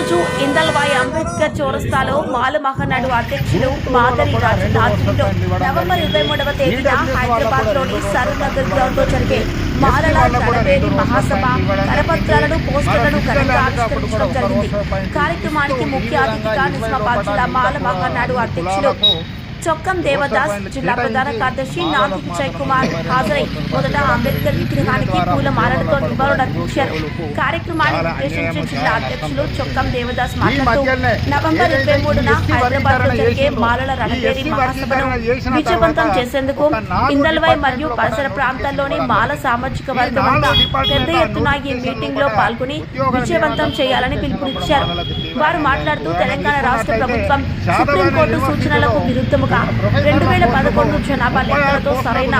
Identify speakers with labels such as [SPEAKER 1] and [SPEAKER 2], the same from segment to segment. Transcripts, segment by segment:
[SPEAKER 1] రోజు ఇందల్వాయి అంబేద్కర్ చౌరస్తాలో మాల మహానాడు అధ్యక్షులు మాదరి రాజు ఆధ్వర్యంలో నవంబర్ ఇరవై మూడవ తేదీన హైదరాబాద్లోని సరూర్ గ్రౌండ్లో జరిగే మాలల గణవేది మహాసభ కరపత్రాలను పోస్టర్లను ఘనంగా ఆవిష్కరించడం జరిగింది. కార్యక్రమానికి ముఖ్య అతిథిగా నిజామాబాద్ జిల్లా మాల మహానాడు అధ్యక్షులు చొక్కం దేవదాస్ జిల్లా ప్రధాన కార్యదర్శి నాథ్ విజయ్ కుమార్ హాజరై మొదట అంబేద్కర్ విగ్రహానికి పూల మాలలతో నివాళులర్పించారు కార్యక్రమాన్ని ఉద్దేశించి జిల్లా అధ్యక్షులు చొక్కం దేవదాస్ మాట్లాడుతూ నవంబర్ ఇరవై మూడున హైదరాబాద్లో జరిగే మాలల రణబేరి మహాసభను విజయవంతం చేసేందుకు ఇందల్వై మరియు పరిసర ప్రాంతాల్లోని మాల సామాజిక వర్గం అంతా పెద్ద ఎత్తున ఈ మీటింగ్లో పాల్గొని విజయవంతం చేయాలని పిలుపునిచ్చారు. వారు మాట్లాడుతూ తెలంగాణ రాష్ట్ర ప్రభుత్వం సుప్రీంకోర్టు సూచనలకు విరుద్ధముగా రెండు వేల పదకొండు జనాభా లెక్కలతో సరైన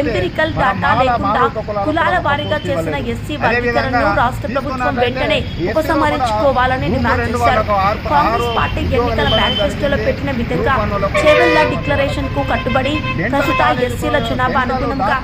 [SPEAKER 1] ఎంపిరికల్ డాటా లేకుండా కులాల వారీగా చేసిన ఎస్సీ వర్గీకరణను రాష్ట్ర ప్రభుత్వం వెంటనే ఉపసంహరించుకోవాలని డిమాండ్ చేశారు. కాంగ్రెస్ పార్టీ ఎన్నికల మేనిఫెస్టోలో పెట్టిన విధంగా చేవెళ్ళ డిక్లరేషన్కు కట్టుబడి ప్రస్తుత ఎస్సీల జనాభా అనుగుణంగా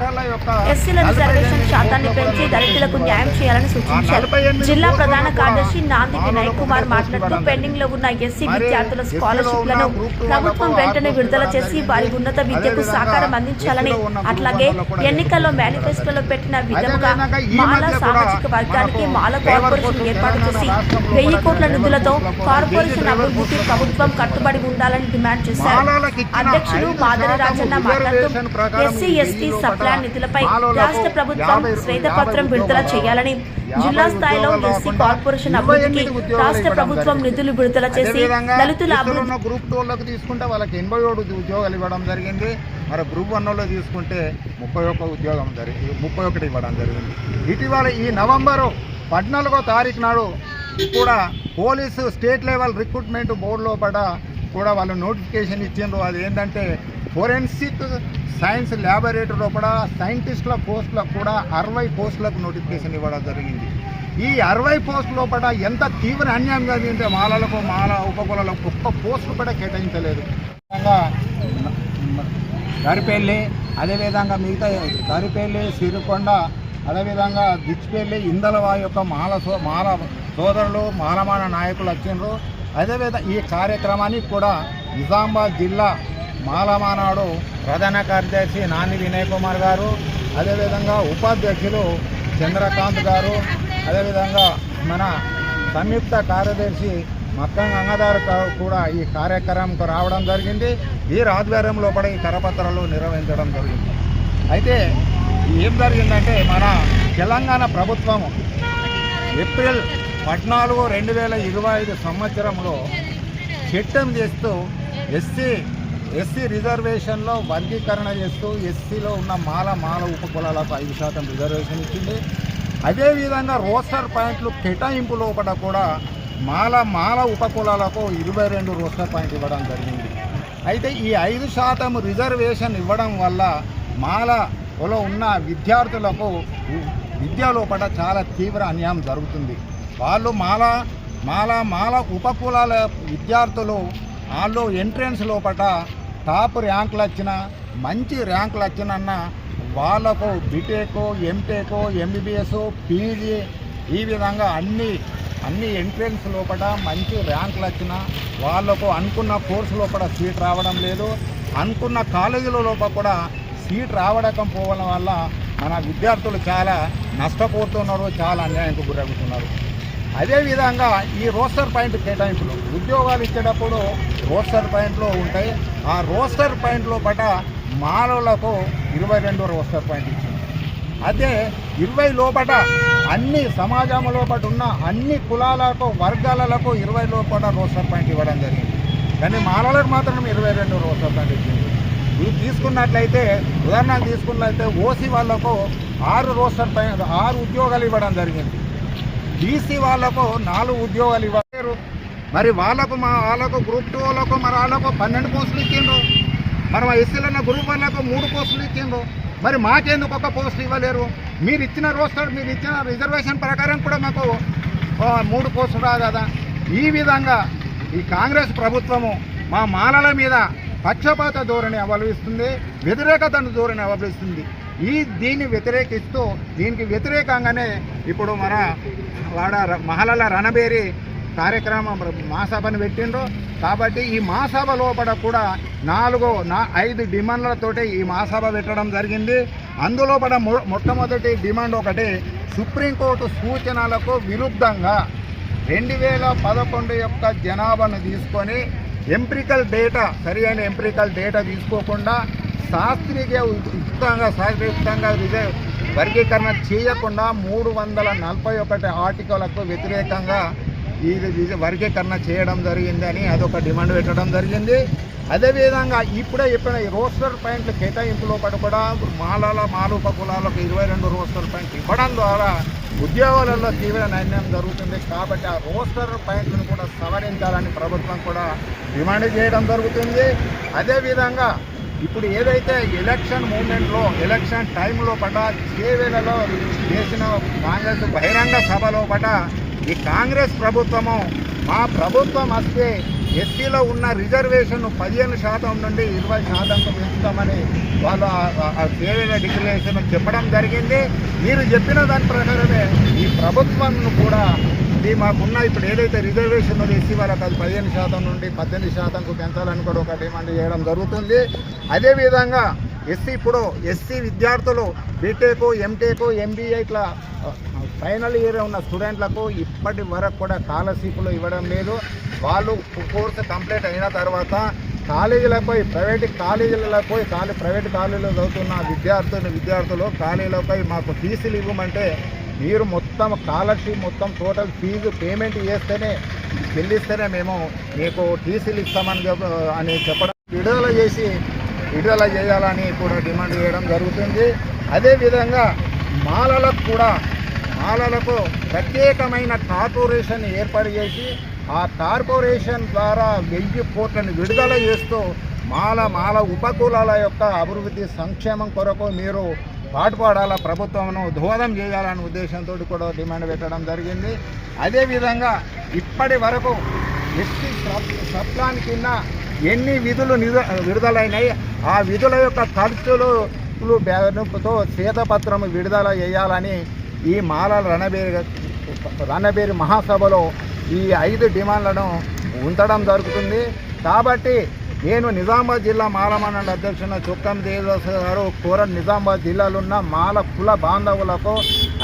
[SPEAKER 1] ఎస్సీల రిజర్వేషన్ శాతాన్ని పెంచి దళితులకు న్యాయం చేయాలని సూచించారు. జిల్లా ప్రధాన కార్యదర్శి నాంది వినయ్ కుమార్ మాట్లాడుతూ పెండింగ్లో ఉన్న ఎస్సీ విద్యార్థుల స్కాలర్షిప్లను ప్రభుత్వం వెంటనే విడుదల చేసి వారి ఉన్నత విద్యకు సహకారం అందించాలని అట్లాగే ఎన్నికల్లో మేనిఫెస్టోలో పెట్టిన విధముగా మాల సామాజిక వర్గానికి మాల కార్పొరేషన్ ఏర్పాటు చేసి వెయ్యి కోట్ల నిధులతో కార్పొరేషన్ అభివృద్ధికి ప్రభుత్వం కట్టుబడి ఉండాలని డిమాండ్ చేశారు. అధ్యక్షులు మాదరి రాజన్న మాట్లాడుతూ ఎస్సీ ఎస్టీ సప్లాన్ నిధులపై రాష్ట్ర ప్రభుత్వం శ్వేతపత్రం విడుదల చేయాలని జిల్లా స్థాయిలో ఎస్సీ కార్పొరేషన్ అభివృద్ధికి రాష్ట్ర ప్రభుత్వం నిధులు విడుదల చేసి దళితుల అభివృద్ధి
[SPEAKER 2] గ్రూప్ టూ వాళ్ళకి తీసుకుంటే వాళ్ళకి ఎనభై ఏడు ఉద్యోగాలు ఇవ్వడం జరిగింది. మరి గ్రూప్ వన్ వాళ్ళు తీసుకుంటే ముప్పై ఒక్క ఉద్యోగం జరిగింది ముప్పై ఒకటి ఇవ్వడం జరిగింది. ఇటీవల ఈ నవంబరు పద్నాలుగో తారీఖు నాడు కూడా police state level recruitment board లోపల కూడా వాళ్ళు నోటిఫికేషన్ ఇచ్చిండ్రు. అది ఏంటంటే ఫోరెన్సిక్ సైన్స్ ల్యాబొరేటరీ లోపల సైంటిస్టుల పోస్టులకు కూడా అరవై పోస్టులకు నోటిఫికేషన్ ఇవ్వడం జరిగింది. ఈ అరవై పోస్ట్ లోపల ఎంత తీవ్ర అన్యాయం జరిగింటే మాలలకు మాల ఉపకులాలకు ఒక్క పోస్టు కూడా కేటాయించలేదు. గరిపెల్లి అదేవిధంగా మిగతా గరిపెల్లి సిరికొండ అదేవిధంగా దిచ్చిపెల్లి ఇందలవా యొక్క మాల సో మాల సోదరులు మాలమాన నాయకులు వచ్చిండ్రు. అదేవిధంగా ఈ కార్యక్రమానికి కూడా నిజామాబాద్ జిల్లా మాలమానాడు ప్రధాన కార్యదర్శి నాని వినయ్ కుమార్ గారు అదేవిధంగా ఉపాధ్యక్షులు చంద్రకాంత్ గారు అదేవిధంగా మన సంయుక్త కార్యదర్శి మక్కం గంగాధర్ కూడా ఈ కార్యక్రమంకు రావడం జరిగింది. ఈ ఆధ్వర్యంలో లోపల ఈ కరపత్రాలు నిర్వహించడం జరిగింది. అయితే ఏం జరిగిందంటే మన తెలంగాణ ప్రభుత్వం ఏప్రిల్ పద్నాలుగు రెండు వేల ఇరవై ఐదు సంవత్సరంలో చట్టం చేస్తూ ఎస్సీ ఎస్సీ రిజర్వేషన్లో వర్గీకరణ చేస్తూ ఎస్సీలో ఉన్న మాల మాల ఉపకులాలకు ఐదు శాతం రిజర్వేషన్ ఇచ్చింది. అదేవిధంగా రోస్టర్ పాయింట్లు కేటాయింపు లోపల కూడా మాల మాల ఉపకులాలకు ఇరవై రెండు రోస్టర్ పాయింట్ ఇవ్వడం జరిగింది. అయితే ఈ ఐదు శాతం రిజర్వేషన్ ఇవ్వడం వల్ల మాలలో ఉన్న విద్యార్థులకు విద్య లోపల చాలా తీవ్ర అన్యాయం జరుగుతుంది. వాళ్ళు మాల మాల మాల ఉపకులాల విద్యార్థులు వాళ్ళు ఎంట్రన్స్ లోపల టాప్ ర్యాంకులు వచ్చిన మంచి ర్యాంకులు వచ్చినన్న వాళ్ళకు బీటెక్ ఎంటెక్ ఎంబీబీఎస్ పీజీ ఈ విధంగా అన్ని అన్ని ఎంట్రన్స్ లోపల మంచి ర్యాంకులు వచ్చిన వాళ్ళకు అనుకున్న కోర్సు లోపల సీట్ రావడం లేదు. అనుకున్న కాలేజీల లోపల కూడా సీట్ రావడం పోవడం వల్ల మన విద్యార్థులు చాలా నష్టపోతున్నారు చాలా అన్యాయంకు గురవుతున్నారు. అదేవిధంగా ఈ రోస్టర్ పాయింట్ కేటాయింపులు. ఉద్యోగాలు ఇచ్చేటప్పుడు రోస్టర్ పాయింట్లు ఉంటాయి. ఆ రోస్టర్ పాయింట్లో పట మానవులకు ఇరవై రెండు రోస్టర్ పాయింట్ ఇచ్చింది. అదే ఇరవై లోపట అన్ని సమాజంలో పాటు ఉన్న అన్ని కులాలకు వర్గాలకు ఇరవై లోపల రోస్టర్ పాయింట్ ఇవ్వడం జరిగింది. కానీ మాలలకు మాత్రం ఇరవై రెండు రోస్టర్ పాయింట్ ఇచ్చింది. ఇది తీసుకున్నట్లయితే ఉదాహరణకు తీసుకున్నట్లయితే ఓసీ వాళ్ళకు ఆరు రోస్టర్ పాయింట్ ఆరు ఉద్యోగాలు ఇవ్వడం జరిగింది. బీసీ వాళ్ళకు నాలుగు ఉద్యోగాలు ఇవ్వలేరు. మరి వాళ్ళకు మా వాళ్ళకు గ్రూప్ టూ వాళ్ళకు మరి వాళ్ళకు పన్నెండు పోస్టులు ఇచ్చిండ్రు. మరి మా ఎస్సీలన్న గ్రూప్ వాళ్ళకు మూడు పోస్టులు ఇచ్చిండ్రు. మరి మాకెందుకు ఒక పోస్టులు ఇవ్వలేరు? మీరు ఇచ్చిన రోస్టర్ మీరు ఇచ్చిన రిజర్వేషన్ ప్రకారం కూడా మాకు మూడు పోస్టులు రా కదా. ఈ విధంగా ఈ కాంగ్రెస్ ప్రభుత్వము మా మాలల మీద పక్షపాత ధోరణి అవలంబిస్తుంది వ్యతిరేకతను ధోరణి అవలంబిస్తుంది ఈ దీన్ని వ్యతిరేకిస్తూ దీనికి వ్యతిరేకంగానే ఇప్పుడు మన వాడ ర- మహలల రణబేరి కార్యక్రమం మహాసభను పెట్టిండ్రు. కాబట్టి ఈ మహాసభ లోపల కూడా నాలుగు నా ఐదు డిమాండ్లతోటి ఈ మహాసభ పెట్టడం జరిగింది. అందులో పడ మొ మొట్టమొదటి డిమాండ్ ఒకటి సుప్రీంకోర్టు సూచనలకు విరుద్ధంగా రెండు వేల పదకొండు యొక్క జనాభాను తీసుకొని ఎంప్రికల్ డేటా సరి అయిన ఎంప్రికల్ డేటా తీసుకోకుండా శాస్త్రీయ యుక్తంగా శాస్త్రయుక్తంగా విజయ వర్గీకరణ చేయకుండా మూడు వందల నలభై ఒకటి ఆర్టికలకు వ్యతిరేకంగా ఇది వర్గీకరణ చేయడం జరిగిందని అదొక డిమాండ్ పెట్టడం జరిగింది. అదేవిధంగా ఇప్పుడే చెప్పిన ఈ రోస్టర్ పాయింట్ల కేటాయింపులో పడి కూడా మాలాల మాలూప కులాలకు ఇరవై రెండు రోస్టర్ పాయింట్లు ఇవ్వడం ద్వారా ఉద్యోగాలలో తీవ్ర నిర్ణయం జరుగుతుంది. కాబట్టి ఆ రోస్టర్ పాయింట్లను కూడా సవరించాలని ప్రభుత్వం కూడా డిమాండ్ చేయడం జరుగుతుంది. అదేవిధంగా ఇప్పుడు ఏదైతే ఎలక్షన్ మూమెంట్లో ఎలక్షన్ టైంలో పట చేవేలలో చేసిన కాంగ్రెస్ బహిరంగ సభలో పట ఈ కాంగ్రెస్ ప్రభుత్వము మా ప్రభుత్వం వస్తే ఎస్సీలో ఉన్న రిజర్వేషన్ పదిహేను శాతం నుండి ఇరవై శాతంకు పెంచుతామని వాళ్ళు ఆ- డిక్లరేషన్ చెప్పడం జరిగింది. మీరు చెప్పిన దాని ప్రకారమే ఈ ప్రభుత్వం కూడా ఇది మాకున్న ఇప్పుడు ఏదైతే రిజర్వేషన్ ఎస్సీ వాళ్ళకి అది పదిహేను శాతం నుండి పద్దెనిమిది శాతంకు పెంచాలని కూడా ఒక డిమాండ్ చేయడం జరుగుతుంది. అదేవిధంగా ఎస్సీ ఇప్పుడు ఎస్సీ విద్యార్థులు బీటెక్ ఎంటెక్ ఎంబీఏ ఇట్లా ఫైనల్ ఇయర్ ఉన్న స్టూడెంట్లకు ఇప్పటి వరకు కూడా స్కాలర్షిప్లు ఇవ్వడం లేదు. వాళ్ళు కోర్సు కంప్లీట్ అయిన తర్వాత కాలేజీలకు పోయి ప్రైవేట్ కాలేజీలకు పోయి కాలే ప్రైవేట్ కాలేజీలో చదువుతున్న విద్యార్థులు విద్యార్థులు కాలేజీలకు పోయి మాకు ఫీజులు ఇవ్వమంటే మీరు మొత్తం మొత్తం స్కాలర్షిప్ మొత్తం టోటల్ ఫీజు పేమెంట్ చేస్తేనే చెల్లిస్తేనే మేము మీకు టీసీలు ఇస్తామని చెప్ప- అని చెప్పడం విడుదల చేసి విడుదల చేయాలని కూడా డిమాండ్ చేయడం జరుగుతుంది. అదేవిధంగా మాలలకు కూడా మాలలకు ప్రత్యేకమైన కార్పొరేషన్ ఏర్పాటు చేసి ఆ కార్పొరేషన్ ద్వారా వెయ్యి కోట్లను విడుదల చేస్తూ మాల మాల ఉపకులాల యొక్క అభివృద్ధి సంక్షేమం కొరకు మీరు పాటుపడాల ప్రభుత్వంను దోహదం చేయాలనే ఉద్దేశంతో కూడా డిమాండ్ పెట్టడం జరిగింది. అదేవిధంగా ఇప్పటి వరకు ఎస్టీ సప్లాన్ కింద ఎన్ని విధులు విడుదలైనాయి ఆ విధుల యొక్క ఖర్చులు బ్యానుతో శ్వేతపత్రం విడుదల చేయాలని ఈ మాలల రణబేరి రణబేరి మహాసభలో ఈ ఐదు డిమాండ్లను ఉంచడం జరుగుతుంది. కాబట్టి నేను నిజామాబాద్ జిల్లా మాల మండలి అధ్యక్షున చుక్కం దేవదాస్ గారు కూర నిజామాబాద్ జిల్లాలో ఉన్న మాల కుల బాంధవులకు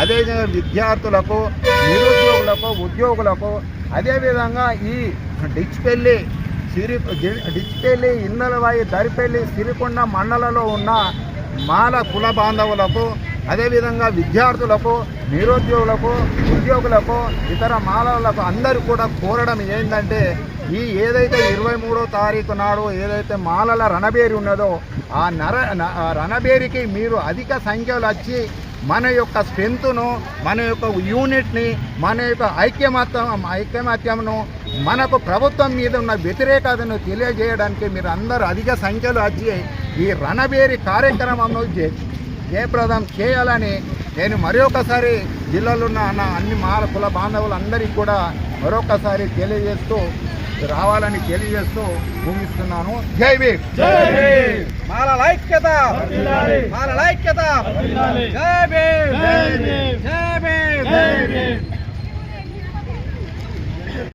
[SPEAKER 2] అదేవిధంగా విద్యార్థులకు నిరుద్యోగులకు ఉద్యోగులకు అదేవిధంగా ఈ డిచ్పెల్లి సిరి డిచ్పెల్లి ఇందలవాయి దరిపెల్లి సిరికొండ మండలలో ఉన్న మాల కుల బాంధవులకు అదేవిధంగా విద్యార్థులకు నిరుద్యోగులకు ఉద్యోగులకు ఇతర మాలలకు అందరూ కూడా కోరడం ఏంటంటే ఈ ఏదైతే ఇరవై మూడో తారీఖు నాడు ఏదైతే మాలల రణబేరి ఉన్నదో ఆ నర రణబేరికి మీరు అధిక సంఖ్యలో వచ్చి మన యొక్క స్ట్రెంత్ను మన యొక్క యూనిట్ని మన యొక్క ఐక్యమత్యం ఐక్యమత్యంను మనకు ప్రభుత్వం మీద ఉన్న వ్యతిరేకతను తెలియజేయడానికి మీరు అందరూ అధిక సంఖ్యలో వచ్చి ఈ రణబేరి కార్యక్రమంలో జయప్రదం చేయాలని నేను మరొకసారి జిల్లాలో ఉన్న నా అన్ని మాల కుల బాంధవులందరికీ కూడా మరొకసారి తెలియజేస్తూ రావాలని తెలియజేస్తూ ముగిస్తున్నాను జై భీమ్.
[SPEAKER 3] మాల ఐక్యత మాల భీమ్. జై భీమ్. జై భీమ్.